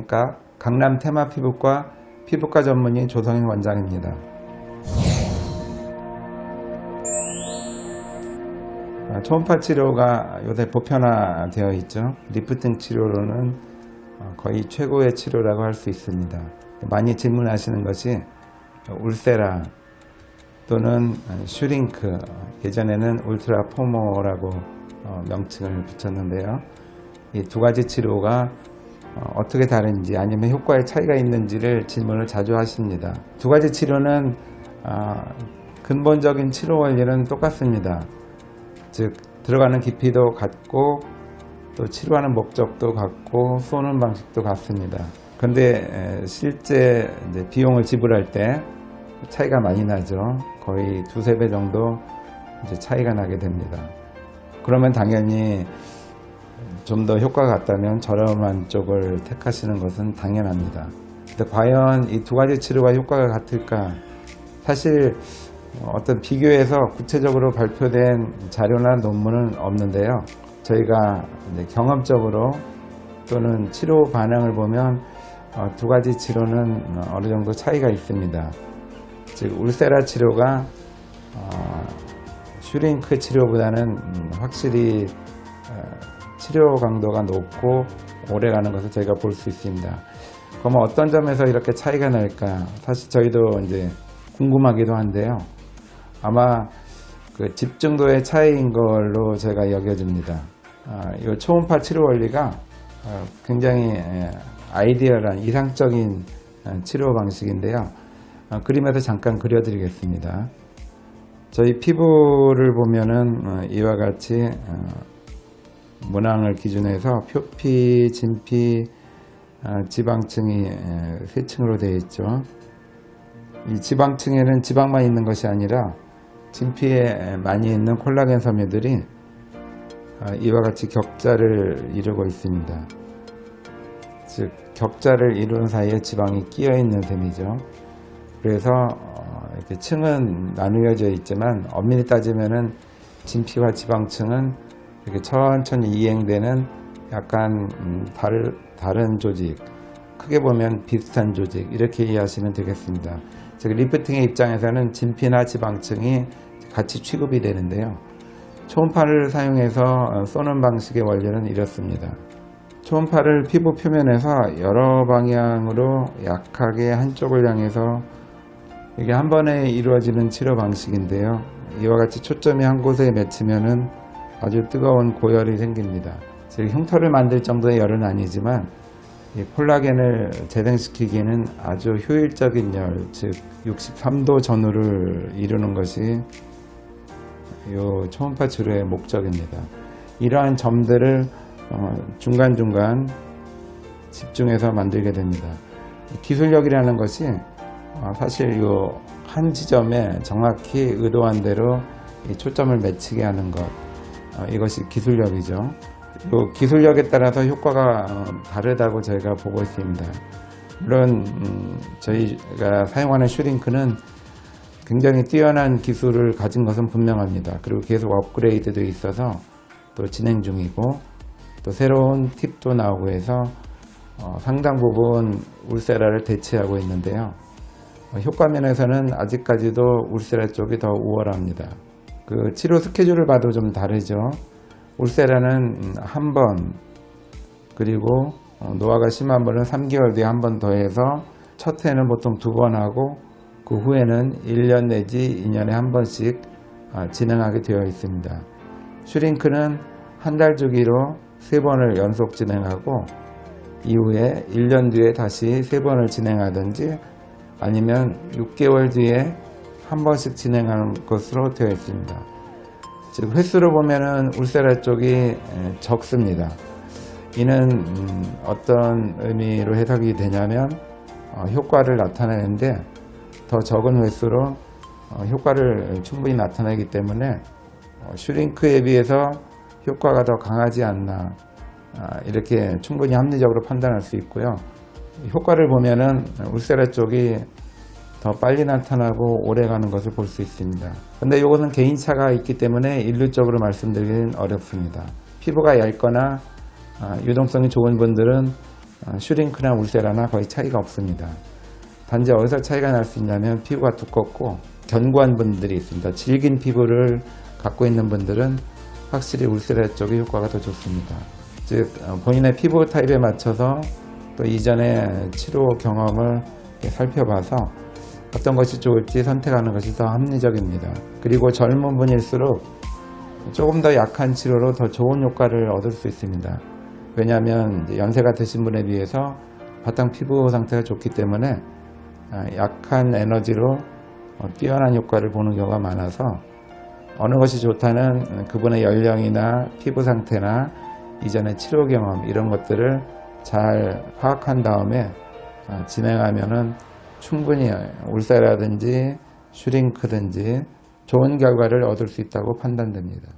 안녕하십니까. 강남 테마 피부과 피부과 전문의 조성인 원장입니다. 아, 초음파 치료가 요새 보편화되어 있죠. 리프팅 치료로는 어, 거의 최고의 치료라고 할 수 있습니다. 많이 질문하시는 것이 울세라 또는 슈링크, 예전에는 울트라 포모라고 어, 명칭을 붙였는데요. 이 두 가지 치료가 어, 떻게 다른지 아니면 효과에 차이가 있는지를 질문을 자주 하십니다. 두 가지 치료는 아, 근본적인 치료 원리는 똑같습니다. 즉 들어가는 깊이도 같고 또 치료하는 목적도 같고 쏘는 방식도 같습니다. 그런데 실제 비용을 지불할 때 차이가 많이 나죠. 거의 두세 배 정도 차이가 나게 됩니다. 그러면 당연히 좀 더 효과가 같다면 저렴한 쪽을 택하시는 것은 당연합니다. 근데 과연 이 두 가지 치료가 효과가 같을까? 사실 어떤 비교해서 구체적으로 발표된 자료나 논문은 없는데요. 저희가 경험적으로 또는 치료 반응을 보면 어, 두 가지 치료는 어느 정도 차이가 있습니다. 즉 울세라 치료가 어, 슈링크 치료보다는 음, 확실히 어, 치료 강도가 높고 오래 가는 것을 저희가 볼 수 있습니다. 그러면 어떤 점에서 이렇게 차이가 날까? 사실 저희도 이제 궁금하기도 한데요. 아마 그 집중도의 차이인 걸로 제가 여겨집니다. 아, 이 초음파 치료 원리가 어, 굉장히 에, 아이디어란 이상적인 어, 치료 방식인데요. 어, 그림에서 잠깐 그려드리겠습니다. 저희 피부를 보면은 어, 이와 같이 어, 문항을 기준해서 표피, 진피, 어, 지방층이 에, 세 층으로 되어 있죠. 이 지방층에는 지방만 있는 것이 아니라 진피에 많이 있는 콜라겐 섬유들이 아, 이와 같이 격자를 이루고 있습니다. 즉 격자를 이루는 사이에 지방이 끼어 있는 셈이죠. 그래서 어, 이렇게 층은 나누어져 있지만 엄밀히 따지면은 진피와 지방층은 이렇게 천천히 이행되는 약간 음, 다른 다른 조직, 크게 보면 비슷한 조직 이렇게 이해하시면 되겠습니다. 즉 리프팅의 입장에서는 진피나 지방층이 같이 취급이 되는데요. 초음파를 사용해서 어, 쏘는 방식의 원리는 이렇습니다. 초음파를 피부 표면에서 여러 방향으로 약하게 한쪽을 향해서 이게 한 번에 이루어지는 치료 방식인데요. 이와 같이 초점이 한 곳에 맺히면은 아주 뜨거운 고열이 생깁니다. 즉 흉터를 만들 정도의 열은 아니지만 이 콜라겐을 재생시키기에는 아주 효율적인 열, 즉 63도 전후를 이루는 것이 이 초음파 치료의 목적입니다. 이러한 점들을 어, 중간중간 집중해서 만들게 됩니다. 기술력이라는 것이 어, 사실 이 한 지점에 정확히 의도한 대로 이 초점을 맺히게 하는 것 어, 이것이 기술력이죠. 이 기술력에 따라서 효과가 어, 다르다고 저희가 보고 있습니다. 물론 음, 저희가 사용하는 슈링크는 굉장히 뛰어난 기술을 가진 것은 분명합니다. 그리고 계속 업그레이드도 있어서 또 진행 중이고 또 새로운 팁도 나오고 해서 어, 상당 부분 울세라를 대체하고 있는데요. 어, 효과 면에서는 아직까지도 울세라 쪽이 더 우월합니다. 그 치료 스케줄을 봐도 좀 다르죠. 울세라는 한 번, 그리고 어, 노화가 심한 분은 3개월 뒤에 한 번 더 해서 첫 해는 보통 두 번 하고 그 후에는 1년 내지 2년에 한 번씩 아, 진행하게 되어 있습니다. 슈링크는 한 달 주기로 세 번을 연속 진행하고 이후에 1년 뒤에 다시 세 번을 진행하든지 아니면 6개월 뒤에 한 번씩 진행하는 것으로 되어 있습니다. 즉 횟수로 보면은 울세라 쪽이 에, 적습니다. 이는 음, 어떤 의미로 해석이 되냐면 어, 효과를 나타내는데 더 적은 횟수로 어, 효과를 충분히 나타내기 때문에 어, 슈링크에 비해서 효과가 더 강하지 않나 아, 이렇게 충분히 합리적으로 판단할 수 있고요. 효과를 보면은 울세라 쪽이 더 빨리 나타나고 오래 가는 것을 볼 수 있습니다. 근데 이것은 개인차가 있기 때문에 일률적으로 말씀드리기는 어렵습니다. 피부가 얇거나 아, 유동성이 좋은 분들은 어, 슈링크나 울세라나 거의 차이가 없습니다. 단지 어디서 차이가 날 수 있냐면 피부가 두껍고 견고한 분들이 있습니다. 질긴 피부를 갖고 있는 분들은 확실히 울세라 쪽이 효과가 더 좋습니다. 즉 어, 본인의 피부 타입에 맞춰서 또 이전의 치료 경험을 살펴봐서 어떤 것이 좋을지 선택하는 것이 더 합리적입니다. 그리고 젊은 분일수록 조금 더 약한 치료로 더 좋은 효과를 얻을 수 있습니다. 왜냐하면 연세가 드신 분에 비해서 바탕 피부 상태가 좋기 때문에 아, 약한 에너지로 어, 뛰어난 효과를 보는 경우가 많아서 어느 것이 좋다는 그분의 연령이나 피부 상태나 이전의 치료 경험 이런 것들을 잘 파악한 다음에 아, 진행하면은 충분히 울사라든지 슈링크든지 좋은 결과를 얻을 수 있다고 판단됩니다.